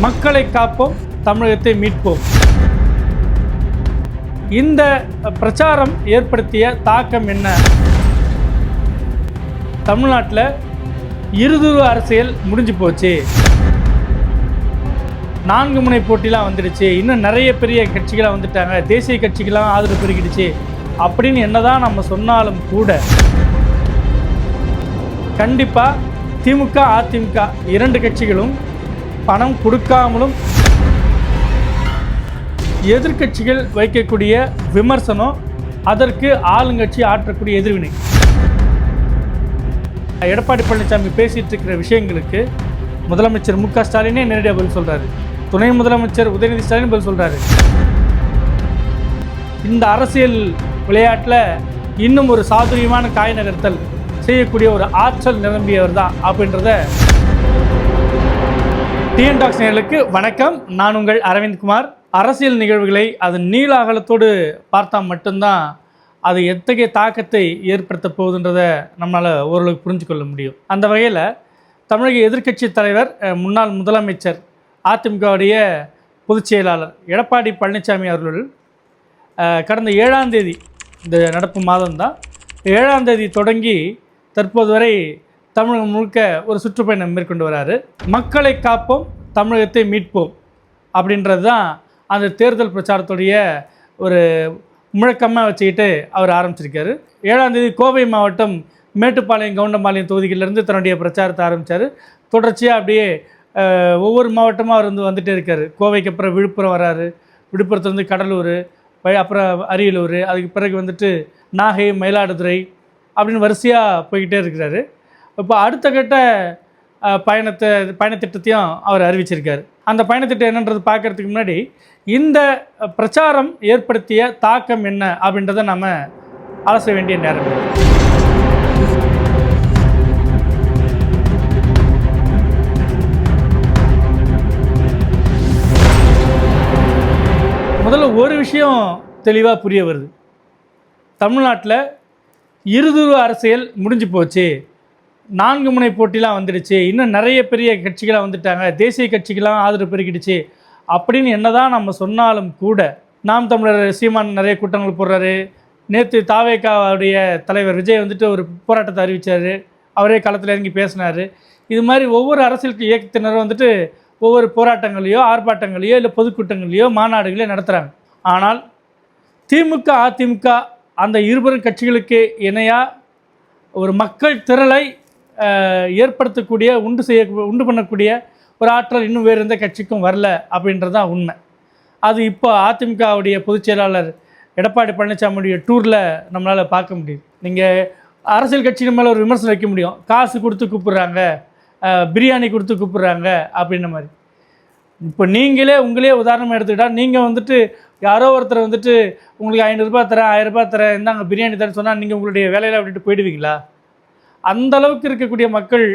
மக்களை காப்போம் தமிழகத்தை மீட்போம். இந்த பிரச்சாரம் ஏற்படுத்திய தாக்கம் என்ன? தமிழ்நாட்டில் இருதுரு அரசியல் முடிஞ்சு போச்சு. நான்கு முனை போட்டிலாம் வந்துடுச்சு. இன்னும் நிறைய பெரிய கட்சிகளாக வந்துட்டாங்க. தேசிய கட்சிகளாம் ஆதரவு பெருகிடுச்சு. அப்படின்னு என்னதான் நம்ம சொன்னாலும் கூட கண்டிப்பாக திமுக அதிமுக இரண்டு கட்சிகளும் பணம் கொடுக்காமலும் எதிர்க்கட்சிகள் வைக்கக்கூடிய விமர்சனம் அதற்கு ஆளுங்கட்சி ஆற்றக்கூடிய எதிர்வினை. எடப்பாடி பழனிசாமி பேசிட்டு இருக்கிற விஷயங்களுக்கு முதலமைச்சர் மு க ஸ்டாலினே நேரடியாக பதில் சொல்றாரு. துணை முதலமைச்சர் உதயநிதி ஸ்டாலின் பதில் சொல்றாரு. இந்த அரசியல் விளையாட்டில் இன்னும் ஒரு சாதுரியமான காய் நகர்த்தல் செய்யக்கூடிய ஒரு ஆற்றல் நிரம்பியவர் தான் அப்படின்றத டிஎன் டாக்ஸ் வணக்கம். நான் உங்கள் அரவிந்த் குமார். அரசியல் நிகழ்வுகளை அதன் நீள அகலத்தோடு பார்த்தா மட்டும்தான் அது எத்தகைய தாக்கத்தை ஏற்படுத்த போகுதுன்றதை நம்மளால் ஓரளவுக்கு புரிஞ்சு கொள்ள முடியும். அந்த வகையில் தமிழக எதிர்க்கட்சி தலைவர் முன்னாள் முதலமைச்சர் அதிமுகவுடைய பொதுச் செயலாளர் எடப்பாடி பழனிசாமி அவர்கள் கடந்த ஏழாம் தேதி இந்த நடப்பு மாதம்தான் ஏழாம் தேதி தொடங்கி தற்போது வரை தமிழகம் முழுக்க ஒரு சுற்றுப்பயணம் மேற்கொண்டு வராரு. மக்களை காப்போம் தமிழகத்தை மீட்போம் அப்படின்றது தான் அந்த தேர்தல் பிரச்சாரத்துடைய ஒரு முழக்கமாக வச்சுக்கிட்டு அவர் ஆரம்பிச்சிருக்காரு. ஏழாம் தேதி கோவை மாவட்டம் மேட்டுப்பாளையம் கவுண்டம்பாளையம் தொகுதிகளிலிருந்து தன்னுடைய பிரச்சாரத்தை ஆரம்பித்தார் தொடர்ச்சியாக அப்படியே ஒவ்வொரு மாவட்டமாக அவர் வந்து வந்துகிட்டே இருக்கார். கோவைக்கு அப்புறம் விழுப்புரம் வராரு. விழுப்புரத்துலேருந்து கடலூர் அப்புறம் அரியலூர் அதுக்கு பிறகு வந்துட்டு நாகை மயிலாடுதுறை அப்படின்னு வரிசையாக போய்கிட்டே இருக்கிறாரு. இப்போ அடுத்த கட்ட பயணத்தை பயணத்திட்டத்தையும் அவர் அறிவிச்சிருக்கார். அந்த பயணத்திட்டம் என்னன்றது பார்க்கறதுக்கு முன்னாடி இந்த பிரச்சாரம் ஏற்படுத்திய தாக்கம் என்ன அப்படின்றத நம்ம அலச வேண்டிய நேரம் முதல்ல ஒரு விஷயம் தெளிவாக புரிய வருது. தமிழ்நாட்டில் இருதுருவ அரசியல் முடிஞ்சு போச்சு. நான்கு முனை போட்டிலாம் வந்துடுச்சு. இன்னும் நிறைய பெரிய கட்சிகளாக வந்துட்டாங்க. தேசிய கட்சிகளாம் ஆதரவு பெருகிடுச்சு. அப்படின்னு என்னதான் நம்ம சொன்னாலும் கூட நாம் தமிழர் சீமான் நிறைய கூட்டங்கள் போடுறாரு. நேற்று தாவேக்காவுடைய தலைவர் விஜய் வந்துட்டு ஒரு போராட்டத்தை அறிவித்தார் அவரே களத்தில் இறங்கி பேசினார். இது மாதிரி ஒவ்வொரு அரசியல் இயக்கத்தினரும் வந்துட்டு ஒவ்வொரு போராட்டங்களையோ ஆர்ப்பாட்டங்களையோ இல்லை பொதுக்கூட்டங்களையோ மாநாடுகளையோ நடத்துகிறாங்க ஆனால் திமுக அதிமுக அந்த இருபெரும் கட்சிகளுக்கு இணையாக ஒரு மக்கள் திரளை ஏற்படுத்தக்கூடிய உண்டு செய்ய உண்டு பண்ணக்கூடிய ஒரு ஆற்றல் இன்னும் வேறு எந்த கட்சிக்கும் வரல அப்படின்றது தான் உண்மை. அது இப்போ அதிமுகவுடைய பொதுச் செயலாளர் எடப்பாடி பழனிசாமியுடைய டூரில் நம்மளால் பார்க்க முடியுது. நீங்கள் அரசியல் கட்சியின் மேலே ஒரு விமர்சனம் வைக்க முடியும். காசு கொடுத்து கூப்பிட்றாங்க பிரியாணி கொடுத்து கூப்பிட்றாங்க அப்படின்ற மாதிரி. இப்போ நீங்களே உங்களே உதாரணமாக எடுத்துக்கிட்டால் நீங்கள் வந்துட்டு யாரோ ஒருத்தர் வந்துட்டு உங்களுக்கு ஐநூறுரூபா தரேன் ஆயிரம் ரூபாய் தரேன் இந்தாங்க பிரியாணி தரேன் சொன்னால் நீங்கள் உங்களுடைய வேலையில் விட்டுட்டு போயிடுவீங்களா? அந்த அளவுக்கு இருக்கக்கூடிய மக்கள்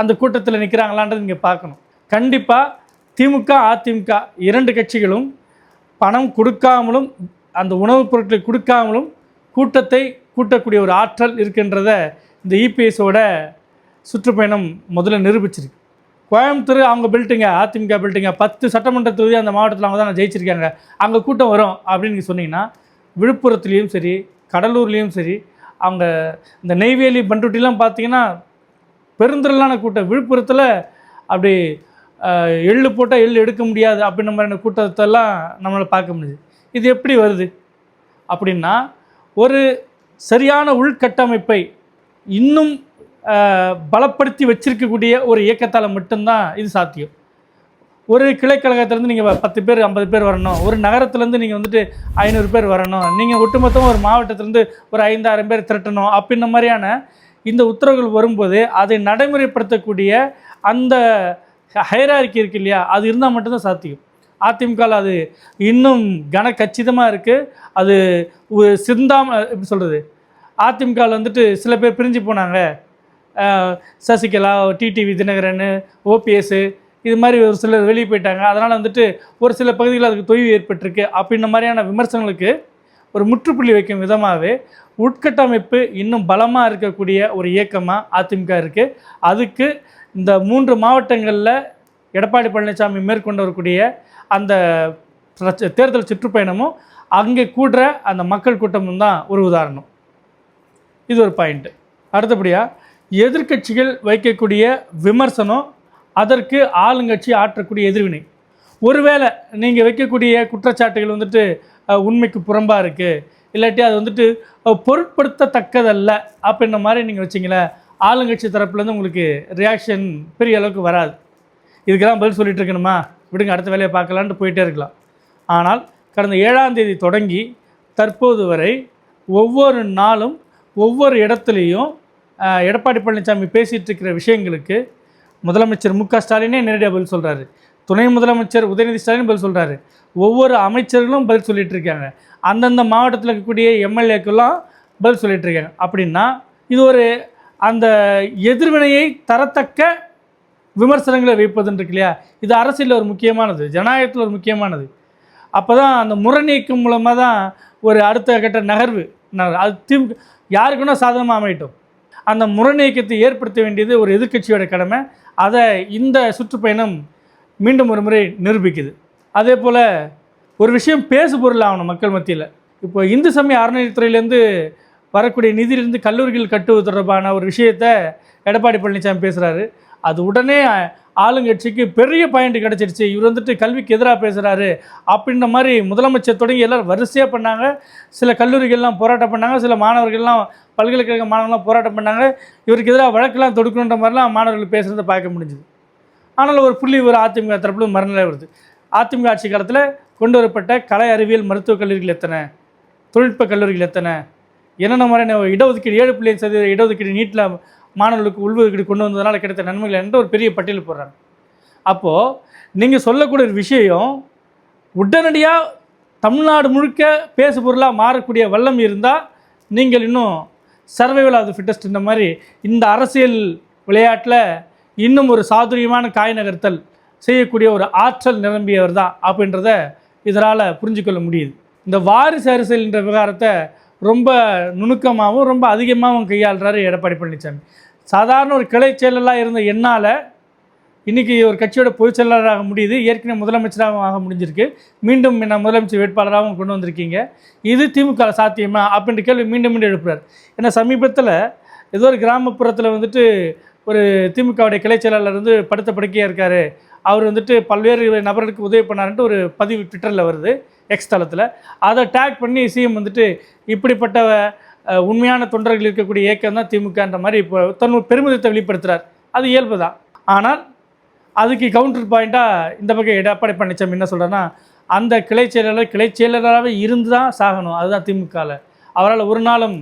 அந்த கூட்டத்தில் நிற்கிறாங்களான்றது நீங்கள் பார்க்கணும். கண்டிப்பாக திமுக அதிமுக இரண்டு கட்சிகளும் பணம் கொடுக்காமலும் அந்த உணவுப் பொருட்களை கொடுக்காமலும் கூட்டத்தை கூட்டக்கூடிய ஒரு ஆற்றல் இருக்கின்றத இந்த இபிஎஸோட சுற்றுப்பயணம் முதல்ல நிரூபிச்சிருக்கு. கோயம்புத்தூர் அவங்க பில்ட்டுங்க அதிமுக பில்ட்டுங்க பத்து சட்டமன்ற தொகுதி அந்த மாவட்டத்தில் அவங்க தான் ஜெயிச்சிருக்காங்க. அங்கே கூட்டம் வரும் அப்படின்னு நீங்கள் சொன்னீங்கன்னா விழுப்புரத்துலேயும் சரி கடலூர்லேயும் சரி அவங்க இந்த நெய்வேலி பண்ருட்டிலாம் பார்த்தீங்கன்னா பெருந்திரளான கூட்டம் விழுப்புரத்தில் அப்படி எள்ளு போட்டால் எள்ளு எடுக்க முடியாது அப்படின்ற மாதிரியான கூட்டத்தெல்லாம் நம்மளால் பார்க்க முடியுது. இது எப்படி வருது? அப்படின்னா ஒரு சரியான உள்கட்டமைப்பை இன்னும் பலப்படுத்தி வச்சிருக்கக்கூடிய ஒரு இயக்கத்தால் மட்டும்தான் இது சாத்தியம். ஒரு கிளைக்கழகத்துலேருந்து நீங்கள் பத்து பேர் ஐம்பது பேர் வரணும். ஒரு நகரத்துலேருந்து நீங்கள் வந்துட்டு ஐநூறு பேர் வரணும். நீங்கள் ஒட்டுமொத்தமாக ஒரு மாவட்டத்திலேருந்து ஒரு ஐந்தாயிரம் பேர் திரட்டணும் அப்படின்ன மாதிரியான இந்த உத்தரவுகள் வரும்போது அதை நடைமுறைப்படுத்தக்கூடிய அந்த ஹைராரிக்கி இருக்கு இல்லையா? அது இருந்தால் மட்டும்தான் சாத்தியம். அதிமுகவில் அது இன்னும் கன கச்சிதமாக இருக்குது அது ஒரு சிந்தாம எப்படி சொல்கிறது அதிமுகவில் வந்துட்டு சில பேர் பிரிஞ்சு போனாங்க. சசிகலா டிடிவி தினகரன் ஓபிஎஸ்ஸு இது மாதிரி ஒரு சிலர் வெளியே போயிட்டாங்க. அதனால் வந்துட்டு ஒரு சில பகுதிகளில் அதுக்கு தொய்வு ஏற்பட்டிருக்கு. அப்படின்ற மாதிரியான விமர்சனங்களுக்கு ஒரு முற்றுப்புள்ளி வைக்கும் விதமாகவே உட்கட்டமைப்பு இன்னும் பலமாக இருக்கக்கூடிய ஒரு இயக்கமாக அதிமுக இருக்குது அதுக்கு இந்த மூன்று மாவட்டங்களில் எடப்பாடி பழனிசாமி மேற்கொண்டு வரக்கூடிய அந்த தேர்தல் சுற்றுப்பயணமும் அங்கே கூடுற அந்த மக்கள் கூட்டமும் தான் ஒரு உதாரணம். இது ஒரு பாயிண்ட்டு அடுத்தபடியாக எதிர்க்கட்சிகள் வைக்கக்கூடிய விமர்சனம் அதற்கு ஆளுங்கட்சி ஆற்றக்கூடிய எதிர்வினை. ஒருவேளை நீங்கள் வைக்கக்கூடிய குற்றச்சாட்டுகள் வந்துட்டு உண்மைக்கு புறம்பாக இருக்குது இல்லாட்டி அது வந்துட்டு பொருட்படுத்தத்தக்கதல்ல அப்படின்ற மாதிரி நீங்கள் வச்சிங்களேன் ஆளுங்கட்சி தரப்புலேருந்து உங்களுக்கு ரியாக்ஷன் பெரிய அளவுக்கு வராது. இதுக்கெல்லாம் பதில் சொல்லிட்டு இருக்கணுமா? விடுங்க அடுத்த வேலையை பார்க்கலான்ட்டு போயிட்டே இருக்கலாம். ஆனால் கடந்த ஏழாம் தேதி தொடங்கி தற்போது வரை ஒவ்வொரு நாளும் ஒவ்வொரு இடத்துலையும் எடப்பாடி பழனிசாமி பேசிகிட்டு இருக்கிற விஷயங்களுக்கு முதலமைச்சர் மு க ஸ்டாலினே நேரடியாக பதில் சொல்கிறாரு துணை முதலமைச்சர் உதயநிதி ஸ்டாலின் பதில் சொல்கிறாரு ஒவ்வொரு அமைச்சர்களும் பதில் சொல்லிட்டு இருக்காங்க. அந்தந்த மாவட்டத்தில் இருக்கக்கூடிய எம்எல்ஏக்கெல்லாம் பதில் சொல்லிட்டு இருக்காங்க. அப்படின்னா இது ஒரு அந்த எதிர்வினையை தரத்தக்க விமர்சனங்களை வைப்பதுன்னு இருக்கு இல்லையா? இது அரசியலில் ஒரு முக்கியமானது. ஜனநாயகத்தில் ஒரு முக்கியமானது. அப்போ தான் அந்த முரநீக்கம் மூலமாக தான் ஒரு அடுத்த கட்ட நகர்வு. நகர் அது திமுக யாருக்குன்னா சாதகமாக அமையட்டும். அந்த முரநீக்கத்தை ஏற்படுத்த வேண்டியது ஒரு எதிர்க்கட்சியோட கடமை. அதை இந்த சுற்றுப்பயணம் மீண்டும் ஒரு முறை நிரூபிக்குது. அதே போல் ஒரு விஷயம் பேசு பொருள் ஆகணும் மக்கள் மத்தியில். இப்போ இந்து சமய அறநிலையத்துறையிலேருந்து வரக்கூடிய நிதியிலிருந்து கல்லூரிகள் கட்டுவது தொடர்பான ஒரு விஷயத்தை எடப்பாடி பழனிசாமி பேசுகிறாரு அது உடனே ஆளுங்கட்சிக்கு பெரிய பாயிண்ட் கிடச்சிருச்சு. இவர் வந்துட்டு கல்விக்கு எதிராக பேசுகிறாரு அப்படின்ற மாதிரி முதலமைச்சர் தொடங்கி எல்லோரும் வரிசையாக பண்ணாங்க. சில கல்லூரிகள்லாம் போராட்டம் பண்ணாங்க. சில மாணவர்கள்லாம் பல்கலைக்கழக மாணவர்கள்லாம் போராட்டம் பண்ணாங்க. இவருக்கு எதிராக வழக்கெல்லாம் தொடுக்கணுன்ற மாதிரிலாம் மாணவர்கள் பேசுகிறத பார்க்க முடிஞ்சுது. ஆனால் ஒரு புள்ளி ஒரு அதிமுக தரப்புல மறுநிலை வருது. அதிமுக ஆட்சி காலத்தில் கொண்டு வரப்பட்ட கலை அறிவியல் மருத்துவக் கல்லூரிகள் எத்தனை? தொழில்நுட்ப கல்லூரிகள் எத்தனை? என்னென்ன மாதிரியான இடஒதுக்கீடு ஏழு பிள்ளைங்க சதவீத இடஒதுக்கீடு நீட்டில் மாணவர்களுக்கு உள்ஒதுக்கீடு கொண்டு வந்ததுனால கிடைத்த நன்மைகள் என்ற ஒரு பெரிய பட்டியல் போடுறாங்க. அப்போது நீங்கள் சொல்லக்கூடிய ஒரு விஷயம் உடனடியாக தமிழ்நாடு முழுக்க பேசு பொருளாக மாறக்கூடிய வல்லம் இருந்தால் நீங்கள் இன்னும் சர்வைவல் ஆஃப் ஃபிட்டஸ்ட் இந்த மாதிரி இந்த அரசியல் விளையாட்டில் இன்னும் ஒரு சாதுரியமான காய் நகர்த்தல் செய்யக்கூடிய ஒரு ஆற்றல் நிரம்பியவர் தான் அப்படின்றத இதனால் புரிஞ்சுக்கொள்ள முடியுது. இந்த வாரிசு அரசியல் என்ற விவகாரத்தை ரொம்ப நுணுக்கமாகவும் ரொம்ப அதிகமாகவும் கையாளுறாரு எடப்பாடி பழனிசாமி சாதாரண ஒரு கிளை செயலராக இருந்த என்னால் இன்றைக்கி ஒரு கட்சியோட பொதுச் செயலாளராக முடியுது ஏற்கனவே முதலமைச்சராகவும் ஆக முடிஞ்சிருக்கு. மீண்டும் என்ன முதலமைச்சர் வேட்பாளராகவும் கொண்டு வந்திருக்கீங்க. இது திமுக சாத்தியமா? அப்படின்ற கேள்வி மீண்டும் மீண்டும் எழுப்புறார். ஏன்னா சமீபத்தில் ஏதோ ஒரு கிராமப்புறத்தில் வந்துட்டு ஒரு திமுகவுடைய கிளை செயலாளர் வந்து படுத்த படுக்கையாக இருக்கார். அவர் வந்துட்டு பல்வேறு நபர்களுக்கு உதவி பண்ணாருன்ட்டு ஒரு பதிவு ட்விட்டரில் வருது எக்ஸ் தளத்தில். அதை டேக் பண்ணி சிஎம் வந்துட்டு இப்படிப்பட்ட உண்மையான தொண்டர்கள் இருக்கக்கூடிய இயக்கம் தான் திமுகன்ற மாதிரி இப்போ தன் பெருமிதத்தை வெளிப்படுத்துகிறார் அது இயல்பு தான். ஆனால் அதுக்கு கவுண்டர் பாயிண்ட்டாக இந்த பக்கம் எடப்பாடி பழனிசாமி என்ன சொல்கிறேன்னா அந்த கிளை செயலாளர் கிளை செயலாளராகவே இருந்து தான் சாகணும். அதுதான் திமுகவில் அவரால் ஒரு நாளும்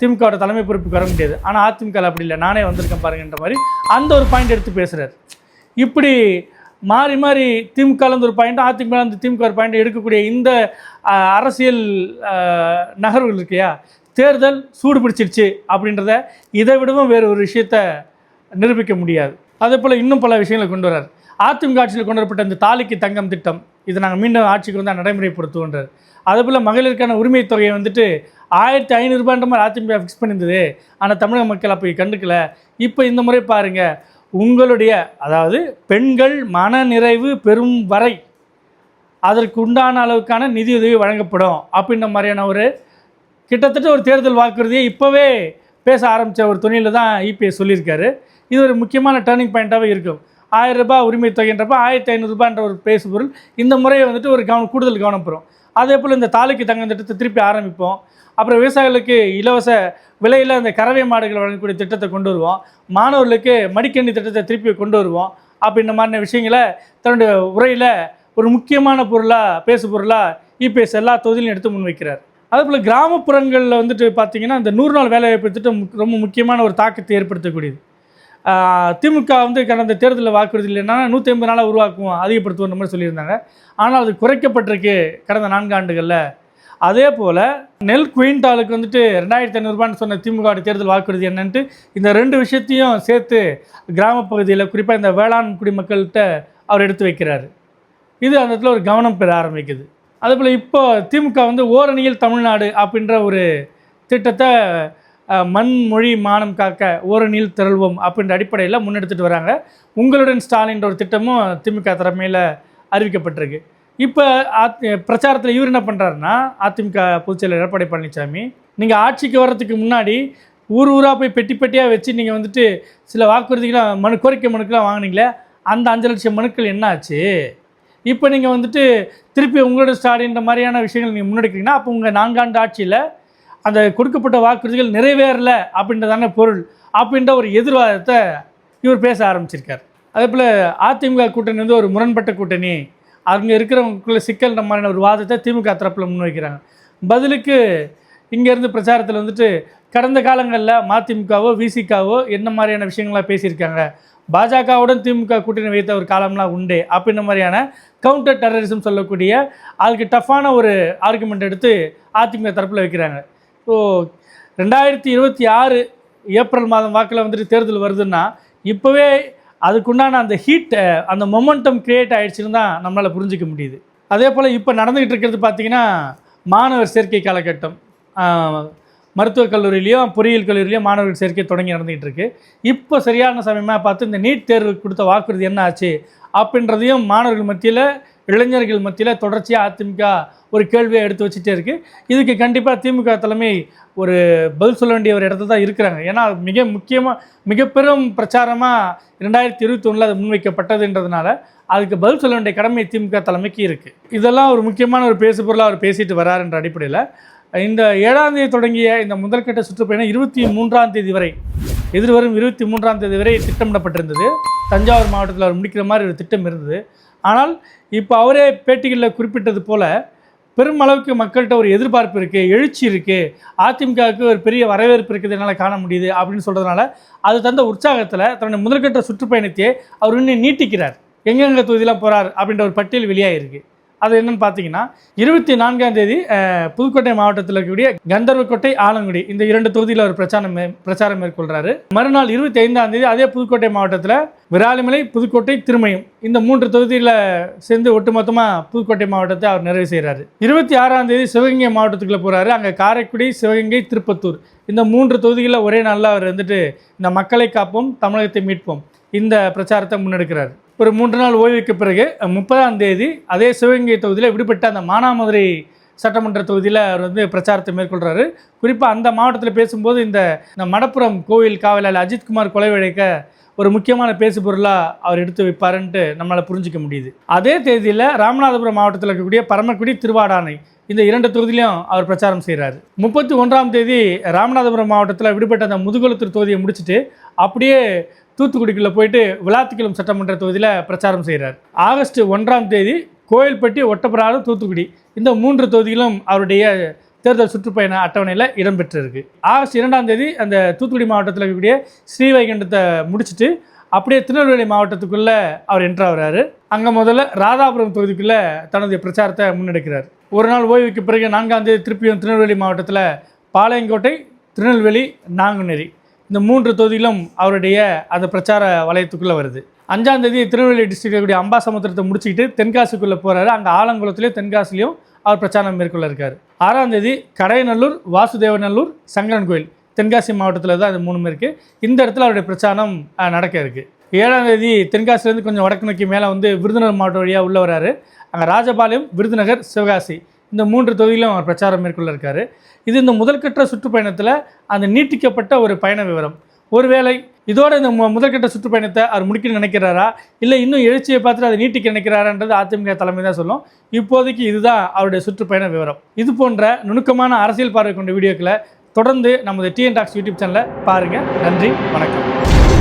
திமுகவோட தலைமை பொறுப்புக்கு வர முடியாது. ஆனால் அதிமுகவில் அப்படி இல்லை. நானே வந்திருக்கேன் பாருங்கன்ற மாதிரி அந்த ஒரு பாயிண்ட் எடுத்து பேசுகிறார் இப்படி மாறி மாறி திமுகலேருந்து ஒரு பாயிண்ட் அதிமுகலேருந்து திமுக ஒரு பாயிண்ட் எடுக்கக்கூடிய இந்த அரசியல் நகர்வுகள் இருக்கையா? தேர்தல் சூடு பிடிச்சிருச்சு அப்படின்றத இதை விடவும் வேறு ஒரு விஷயத்தை நிரூபிக்க முடியாது. அதே போல் இன்னும் பல விஷயங்களை கொண்டு வரார் அதிமுக ஆட்சியில் கொண்டு வரப்பட்ட இந்த தாலிக்கு தங்கம் திட்டம் இதை நாங்கள் மீண்டும் ஆட்சிக்கு வந்தால் நடைமுறைப்படுத்துவோன்றார். அதே போல் மகளிருக்கான உரிமை தொகையை வந்துட்டு ஆயிரத்தி ஐநூறுபான்ற மாதிரி அதிமுக ஃபிக்ஸ் பண்ணியிருந்தது. ஆனால் தமிழக மக்கள் அப்போ கண்டுக்கல. இப்போ இந்த முறை பாருங்கள் உங்களுடைய அதாவது பெண்கள் மன நிறைவு பெறும் வரை அதற்கு உண்டான அளவுக்கான நிதியுதவி வழங்கப்படும் அப்படின்ற மாதிரியான ஒரு கிட்டத்தட்ட ஒரு தேர்தல் வாக்குறுதியை இப்போவே பேச ஆரம்பித்த ஒரு துணியில் தான் இபிஎஸ் சொல்லியிருக்காரு. இது ஒரு முக்கியமான டேர்னிங் பாயிண்ட்டாகவே இருக்கும். ஆயிரம் ரூபாய் உரிமை தொகைன்றப்ப ஆயிரத்தி ஐநூறுரூபான்ற ஒரு பேசு பொருள் இந்த முறையை வந்துட்டு ஒரு கவனம் கூடுதல் கவனப்பெறும் அதே போல் இந்த தாலிக்கு தங்க திட்டத்தை திருப்பி ஆரம்பிப்போம். அப்புறம் விவசாயிகளுக்கு இலவச விலையில் அந்த கறவை மாடுகள் வழங்கக்கூடிய திட்டத்தை கொண்டு வருவோம். மாணவர்களுக்கு மடிக்கணி திட்டத்தை திருப்பி கொண்டு வருவோம். அப்படின்ற மாதிரியான விஷயங்களை தன்னுடைய உரையில் ஒரு முக்கியமான பொருளாக பேசு பொருளாக இபிஎஸ் எல்லா தொகுதியிலும் எடுத்து முன்வைக்கிறார். அதே போல் கிராமப்புறங்களில் வந்துட்டு பார்த்தீங்கன்னா இந்த நூறு நாள் வேலைவாய்ப்பு திட்டம் ரொம்ப முக்கியமான ஒரு தாக்கத்தை ஏற்படுத்தக்கூடியது. திமுக வந்து கடந்த தேர்தலில் வாக்குறுதி இல்லைன்னா நூற்றி ஐம்பது நாளாக உருவாக்குவோம் அதிகப்படுத்துவோம் மாதிரி சொல்லியிருந்தாங்க. ஆனால் அது குறைக்கப்பட்டிருக்கு கடந்த நான்கு ஆண்டுகளில். அதே போல் நெல் குயின்டாலுக்கு வந்துட்டு ரெண்டாயிரத்தி ஐநூறுரூபான்னு சொன்ன திமுக தேர்தல் வாக்குறுதி என்னன்ட்டு இந்த ரெண்டு விஷயத்தையும் சேர்த்து கிராமப்பகுதியில் குறிப்பாக இந்த வேளாண் குடிமக்கள்கிட்ட அவர் எடுத்து வைக்கிறாரு. இது அந்த இடத்துல ஒரு கவனம் பெற ஆரம்பிக்குது. அதே போல் இப்போ திமுக வந்து ஓரணியில் தமிழ்நாடு அப்படின்ற ஒரு திட்டத்தை மண்மொழி மானம் காக்க ஓரணியில் திரள்வோம் அப்படின்ற அடிப்படையில் முன்னெடுத்துட்டு வராங்க. உங்களுடன் ஸ்டாலின்ற ஒரு திட்டமும் திமுக தலைமையில் அறிவிக்கப்பட்டிருக்கு. இப்போ பிரச்சாரத்தில் இவர் என்ன பண்ணுறாருன்னா அதிமுக பொதுச்செயலர் எடப்பாடி பழனிசாமி நீங்கள் ஆட்சிக்கு வர்றதுக்கு முன்னாடி ஊர் ஊராக போய் பெட்டி பெட்டியாக வச்சு நீங்கள் வந்துட்டு சில வாக்குறுதிகளாக மனு கோரிக்கை மனுக்கெலாம் வாங்குனீங்களே அந்த அஞ்சு லட்சம் மனுக்கள் என்ன ஆச்சு இப்போ நீங்கள் வந்துட்டு திருப்பி உங்களோட ஸ்டாலின்ற மாதிரியான விஷயங்கள் நீங்கள் முன்னெடுக்கிறீங்கன்னா அப்போ உங்கள் நான்காண்டு ஆட்சியில் அந்த கொடுக்கப்பட்ட வாக்குறுதிகள் நிறைவேறல அப்படின்றதான பொருள் அப்படின்ற ஒரு எதிர்வாதத்தை இவர் பேச ஆரம்பிச்சிருக்கார். அதே போல் அதிமுக கூட்டணி வந்து ஒரு முரண்பட்ட கூட்டணி. அங்கே இருக்கிறவங்களுக்குள்ள சிக்கல்ன்ற மாதிரியான ஒரு வாதத்தை திமுக தரப்பில் முன்வைக்கிறாங்க. பதிலுக்கு இங்கேருந்து பிரச்சாரத்தில் வந்துட்டு கடந்த காலங்களில் மதிமுகவோ விசிகாவோ என்ன மாதிரியான விஷயங்கள்லாம் பேசியிருக்காங்க? பாஜகவுடன் திமுக கூட்டணி வைத்த ஒரு காலம்லாம் உண்டு. அப்படின்ற மாதிரியான கவுண்டர் டெரரிசம் சொல்லக்கூடிய அதுக்கு டஃப்பான ஒரு ஆர்குமெண்ட் எடுத்து அதிமுக தரப்பில் வைக்கிறாங்க. ஸோ ரெண்டாயிரத்தி இருபத்தி ஆறு ஏப்ரல் மாதம் வாக்கில் வந்துட்டு தேர்தல் வருதுன்னா இப்போவே அதுக்குண்டான அந்த ஹீட் அந்த மொமெண்டம் க்ரியேட் ஆகிடுச்சுன்னு தான் நம்மளால் புரிஞ்சிக்க முடியுது. அதே போல் இப்போ நடந்துக்கிட்டு இருக்கிறது பார்த்திங்கன்னா மாணவர் சேர்க்கை காலகட்டம். மருத்துவக் கல்லூரியிலையும் பொறியியல் கல்லூரியிலையும் மாணவர்கள் சேர்க்கை தொடங்கி நடந்துகிட்டு இருக்கு. இப்போ சரியான சமயமாக பார்த்து இந்த நீட் தேர்வு கொடுத்த வாக்குறுதி என்ன ஆச்சு? அப்படின்றதையும் மாணவர்கள் மத்தியில் இளைஞர்கள் மத்தியில் தொடர்ச்சியாக அதிமுக ஒரு கேள்வியை எடுத்து வச்சுட்டே இருக்குது இதுக்கு கண்டிப்பாக திமுக தலைமை ஒரு பதில் சொல்ல வேண்டிய ஒரு இடத்துல தான் இருக்கிறாங்க. ஏன்னா மிக முக்கியமாக மிக பெரும் பிரச்சாரமாக ரெண்டாயிரத்தி இருபத்தி ஒன்றில் அது முன்வைக்கப்பட்டதுன்றதுனால அதுக்கு பதில் சொல்ல வேண்டிய கடமை திமுக தலைமைக்கு இருக்குது இதெல்லாம் ஒரு முக்கியமான ஒரு பேசு பொருளாக அவர் பேசிட்டு வராருன்ற அடிப்படையில் இந்த ஏழாம் தேதி தொடங்கிய இந்த முதல்கட்ட சுற்றுப்பயணம் இருபத்தி மூன்றாம் தேதி வரை எதிர்வரும் இருபத்தி மூன்றாம் தேதி வரை திட்டமிடப்பட்டிருந்தது. தஞ்சாவூர் மாவட்டத்தில் அவர் முடிக்கிற மாதிரி ஒரு திட்டம் இருந்தது. ஆனால் இப்போ அவரே பேட்டிகளில் குறிப்பிட்டது போல பெருமளவுக்கு மக்கள்கிட்ட ஒரு எதிர்பார்ப்பு இருக்குது எழுச்சி இருக்குது அதிமுகவுக்கு ஒரு பெரிய வரவேற்பு இருக்குது என்னால் காண முடியுது அப்படின்னு சொல்கிறதுனால அது தந்த உற்சாகத்தில் தன்னுடைய முதல்கட்ட சுற்றுப்பயணத்தையே அவர் இன்னும் நீட்டிக்கிறார். எங்கெங்கே தொகுதியெலாம் போகிறார் அப்படின்ற ஒரு பட்டியல் வெளியாகிருக்கு அது என்னன்னு பார்த்தீங்கன்னா இருபத்தி நான்காம் தேதி புதுக்கோட்டை மாவட்டத்தில் இருக்கக்கூடிய கந்தர்வக்கோட்டை ஆலங்குடி இந்த இரண்டு தொகுதியில் அவர் பிரச்சாரம் மே- பிரச்சாரம் மேற்கொள்கிறாரு மறுநாள் இருபத்தி ஐந்தாம் தேதி அதே புதுக்கோட்டை மாவட்டத்தில் விராலிமலை புதுக்கோட்டை திருமயம் இந்த மூன்று தொகுதியில் சேர்ந்து ஒட்டுமொத்தமாக புதுக்கோட்டை மாவட்டத்தை அவர் நிறைவு செய்கிறாரு இருபத்தி ஆறாம் தேதி சிவகங்கை மாவட்டத்துக்குள்ளே போகிறாரு அங்கே காரைக்குடி சிவகங்கை திருப்பத்தூர் இந்த மூன்று தொகுதிகளில் ஒரே நாளில் அவர் வந்துட்டு இந்த மக்களை காப்போம் தமிழகத்தை மீட்போம். இந்த பிரச்சாரத்தை முன்னெடுக்கிறார். ஒரு மூன்று நாள் ஓய்வுக்கு பிறகு முப்பதாம் தேதி அதே சிவகங்கை தொகுதியில் விடுபட்ட அந்த மானாமதுரை சட்டமன்ற தொகுதியில் அவர் வந்து பிரச்சாரத்தை மேற்கொள்கிறாரு குறிப்பாக அந்த மாவட்டத்தில் பேசும்போது இந்த இந்த மடப்புறம் கோவில் காவலாளர் அஜித்குமார் கொலை வழக்க ஒரு முக்கியமான பேசு பொருளாக அவர் எடுத்து வைப்பாருன்ட்டு நம்மளால் புரிஞ்சிக்க முடியுது. அதே தேதியில் ராமநாதபுரம் மாவட்டத்தில் இருக்கக்கூடிய பரமக்குடி திருவாடானை இந்த இரண்டு தொகுதியிலையும் அவர் பிரச்சாரம் செய்கிறாரு முப்பத்தி ஒன்றாம் தேதி ராமநாதபுரம் மாவட்டத்தில் விடுபட்ட அந்த முதுகுளத்தூர் தொகுதியை முடிச்சுட்டு அப்படியே தூத்துக்குடிக்குள்ளே போயிட்டு விளாத்திக்குளம் சட்டமன்ற தொகுதியில் பிரச்சாரம் செய்கிறார் ஆகஸ்ட் ஒன்றாம் தேதி கோயில்பட்டி ஒட்டப்பிராடு தூத்துக்குடி இந்த மூன்று தொகுதிகளும் அவருடைய தேர்தல் சுற்றுப்பயண அட்டவணையில் இடம்பெற்றிருக்கு ஆகஸ்ட் இரண்டாம் தேதி அந்த தூத்துக்குடி மாவட்டத்தில் இருக்கக்கூடிய ஸ்ரீவைகுண்டத்தை முடிச்சுட்டு அப்படியே திருநெல்வேலி மாவட்டத்துக்குள்ளே அவர் என்ட்ரு ஆகுறாரு. அங்கே முதல்ல ராதாபுரம் தொகுதிக்குள்ளே தனது பிரச்சாரத்தை முன்னெடுக்கிறார். ஒரு நாள் ஓய்வுக்கு பிறகு நான்காம் தேதி திருப்பியும் திருநெல்வேலி மாவட்டத்தில் பாளையங்கோட்டை திருநெல்வேலி நாங்குநேரி. இந்த மூன்று தொகுதியிலும் அவருடைய அந்த பிரச்சார வலயத்துக்குள்ளே வருது. அஞ்சாம் தேதி திருநெல்வேலி டிஸ்ட்ரிக்ட் இருக்கக்கூடிய அம்பாசமுத்திரத்தை முடிச்சுக்கிட்டு தென்காசிக்குள்ளே போகிறாரு அங்கே ஆலங்குளத்துலேயும் தென்காசிலையும் அவர் பிரச்சாரம் மேற்கொள்ள இருக்கார். ஆறாம் தேதி கடையநல்லூர் வாசுதேவநல்லூர் சங்கரன் கோயில். தென்காசி மாவட்டத்தில் தான் இது மூணுமே இருக்குது இந்த இடத்துல அவருடைய பிரச்சாரம் நடக்க இருக்குது ஏழாம் தேதி தென்காசிலேருந்து கொஞ்சம் வடக்கு நோக்கி மேலே வந்து விருதுநகர் மாவட்டம் வழியாக உள்ளே வராரு. அங்கே ராஜபாளையம் விருதுநகர் சிவகாசி. இந்த மூன்று தொகுதியிலும் அவர் பிரச்சாரம் மேற்கொள்ள இருக்காரு. இது இந்த முதல்கட்ட சுற்றுப்பயணத்தில் அந்த நீட்டிக்கப்பட்ட ஒரு பயண விவரம். ஒருவேளை இதோட இந்த மு- சுற்றுப்பயணத்தை அவர் முடிக்க நினைக்கிறாரா? இல்லை இன்னும் எழுச்சியை பார்த்துட்டு அதை நீட்டிக்க நினைக்கிறாரான்றது அதிமுக தலைமை தான் சொல்லும். இப்போதைக்கு இதுதான் அவருடைய சுற்றுப்பயண விவரம். இது போன்ற நுணுக்கமான அரசியல் பார்வை கொண்ட வீடியோக்களை தொடர்ந்து நமது டிஎன் டாக்ஸ் யூடியூப் சேனலை பாருங்கள் நன்றி வணக்கம்.